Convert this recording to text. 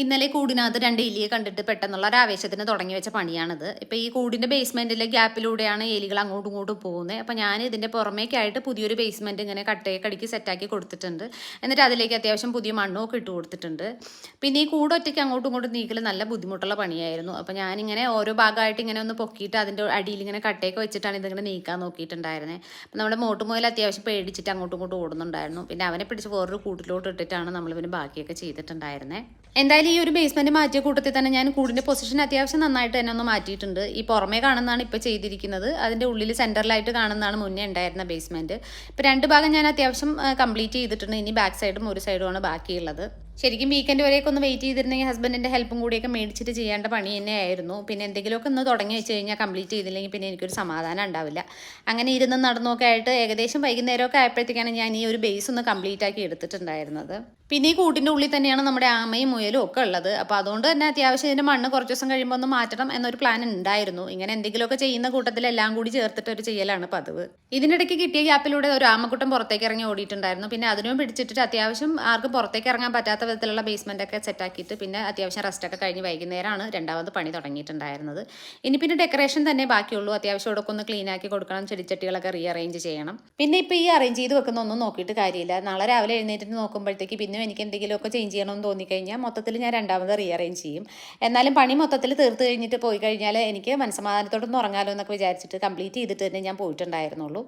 ഇന്നലെ കൂടിനകത്ത് രണ്ട് എലിയെ കണ്ടിട്ട് പെട്ടെന്നുള്ള ഒരു ആവേശത്തിന് തുടങ്ങി വെച്ച പണിയാണിത്. ഇപ്പം ഈ കൂടിന്റെ ബേസ്മെന്റിലെ ഗ്യാപ്പിലൂടെയാണ് എലികൾ അങ്ങോട്ടും ഇങ്ങോട്ടും പോകുന്നത്. അപ്പം ഞാൻ ഇതിന്റെ പുറമേക്കായിട്ട് പുതിയൊരു ബേസ്മെന്റ് ഇങ്ങനെ കട്ടയക്കടിക്ക് സെറ്റാക്കി കൊടുത്തിട്ടുണ്ട്. എന്നിട്ട് അതിലേക്ക് അത്യാവശ്യം പുതിയ മണ്ണും ഒക്കെ ഇട്ട് കൊടുത്തിട്ടുണ്ട്. പിന്നെ ഈ കൂട് ഒറ്റയ്ക്ക് അങ്ങോട്ടും ഇങ്ങോട്ടും നീക്കൽ നല്ല ബുദ്ധിമുട്ടുള്ള പണിയായിരുന്നു. അപ്പം ഞാനിങ്ങനെ ഓരോ ഭാഗമായിട്ട് ഇങ്ങനെ ഒന്ന് പൊക്കിയിട്ട് അതിന്റെ അടിയിൽ ഇങ്ങനെ കട്ടയൊക്കെ വെച്ചിട്ടാണ് ഇതിങ്ങനെ നീക്കാൻ നോക്കിയിട്ടുണ്ടായിരുന്നത് അപ്പം നമ്മുടെ മോട്ടുമുതൽ അത്യാവശ്യം പേടിച്ചിട്ട് അങ്ങോട്ടും ഇങ്ങോട്ടും ഓടുന്നുണ്ടായിരുന്നു. പിന്നെ അവനെ പിടിച്ച് വേറൊരു കൂട്ടിലോട്ട് ഇട്ടിട്ടാണ് നമ്മൾ പിന്നെ ബാക്കിയൊക്കെ ചെയ്തിട്ടുണ്ടായിരുന്നത് എന്തായാലും ഈ ഒരു ബേസ്മെന്റ് മാറ്റിയ കൂട്ടത്തിൽ തന്നെ ഞാൻ കൂടിന്റെ പൊസിഷൻ അത്യാവശ്യം നന്നായിട്ട് തന്നെ ഒന്ന് മാറ്റിയിട്ടുണ്ട്. ഈ പുറമേ കാണുന്നതാണ് ഇപ്പോൾ ചെയ്തിരിക്കുന്നത്. അതിന്റെ ഉള്ളിൽ സെന്ററിലായിട്ട് കാണുന്നതാണ് മുന്നേ ഉണ്ടായിരുന്ന ബേസ്മെന്റ് ഇപ്പം രണ്ട് ഭാഗം ഞാൻ അത്യാവശ്യം കംപ്ലീറ്റ് ചെയ്തിട്ടുണ്ട്. ഇനി ബാക്ക് സൈഡും ഒരു സൈഡുമാണ് ബാക്കിയുള്ളത്. ശരിക്കും വീക്കെൻഡ് വരെയൊക്കെ ഒന്ന് വെയിറ്റ് ചെയ്തിരുന്നെങ്കിൽ ഹസ്ബൻഡിന്റെ ഹെൽപ്പും കൂടിയൊക്കെ മേടിച്ചിട്ട് ചെയ്യേണ്ട പണി തന്നെയായിരുന്നു. പിന്നെ എന്തെങ്കിലുമൊക്കെ ഒന്ന് തുടങ്ങി വെച്ച് കഴിഞ്ഞാൽ കംപ്ലീറ്റ് ചെയ്തില്ലെങ്കിൽ പിന്നെ എനിക്കൊരു സമാധാനം ഉണ്ടാവില്ല. അങ്ങനെ ഇരുന്ന് നടന്നൊക്കെ ആയിട്ട് ഏകദേശം വൈകുന്നേരമൊക്കെ ആയപ്പോഴത്തേക്കാണ് ഞാൻ ഈ ഒരു ബേസ് ഒന്ന് കംപ്ലീറ്റ് ആക്കി എടുത്തിട്ടുണ്ടായിരുന്നത്. പിന്നെ ഈ കൂട്ടിന്റെ ഉള്ളിൽ തന്നെയാണ് നമ്മുടെ ആമയും മുയലും ഒക്കെ ഉള്ളത്. അപ്പോൾ അതുകൊണ്ട് തന്നെ അത്യാവശ്യം ഇതിന്റെ മണ്ണ് കുറച്ച് ദിവസം കഴിയുമ്പോൾ ഒന്ന് മാറ്റണം എന്നൊരു പ്ലാൻ ഉണ്ടായിരുന്നു. ഇങ്ങനെ എന്തെങ്കിലുമൊക്കെ ചെയ്യുന്ന കൂട്ടത്തിൽ എല്ലാം കൂടി ചേർത്തിട്ട് ഒരു ചെയ്യലാണ് പതിവ്. ഇതിനിടയ്ക്ക് കിട്ടിയ ഗ്യാപ്പിലൂടെ ഒരു ആമക്കുട്ടം പുറത്തേക്ക് ഇറങ്ങി ഓടിയിട്ടുണ്ടായിരുന്നു. പിന്നെ അതിനും പിടിച്ചിട്ട് അത്യാവശ്യം ആർക്കും പുറത്തേക്ക് ഇറങ്ങാൻ പറ്റാത്ത വിധത്തിലുള്ള ബേസ്മെന്റ് ഒക്കെ സെറ്റാക്കിയിട്ട് പിന്നെ അത്യാവശ്യം റെസ്റ്റൊക്കെ കഴിഞ്ഞ് വൈകുന്നേരമാണ് രണ്ടാമത് പണി തുടങ്ങിയിട്ടുണ്ടായിരുന്നത്. ഇനി പിന്നെ ഡെക്കറേഷൻ തന്നെ ബാക്കിയുള്ളൂ. അത്യാവശ്യം ഇവിടെ ഒന്ന് ക്ലീൻ ആക്കി കൊടുക്കണം ചെടിച്ചട്ടികളൊക്കെ റീ അറേഞ്ച് ചെയ്യണം. പിന്നെ ഇപ്പോൾ ഈ അറേഞ്ച് ചെയ്ത് വെക്കുന്ന ഒന്നും നോക്കിയിട്ട് കാര്യമില്ല. നാളെ രാവിലെ എഴുന്നേറ്റ് നോക്കുമ്പോഴത്തേക്ക് പിന്നെ എനിക്ക് എന്തെങ്കിലുമൊക്കെ ചേഞ്ച് ചെയ്യണമെന്ന് തോന്നിക്കഴിഞ്ഞാൽ മൊത്തത്തിൽ ഞാൻ രണ്ടാമത് റീ അറേഞ്ച് ചെയ്യും. എന്നാലും പണി മൊത്തത്തിൽ തീർത്ത് കഴിഞ്ഞിട്ട് പോയി കഴിഞ്ഞാൽ എനിക്ക് മനസ്സമാധാനത്തോടൊന്ന് ഉറങ്ങാമല്ലോ എന്നൊക്കെ വിചാരിച്ചിട്ട് കംപ്ലീറ്റ് ചെയ്തിട്ട് തന്നെ ഞാൻ പോയിട്ടുണ്ടായിരുന്നുള്ളൂ.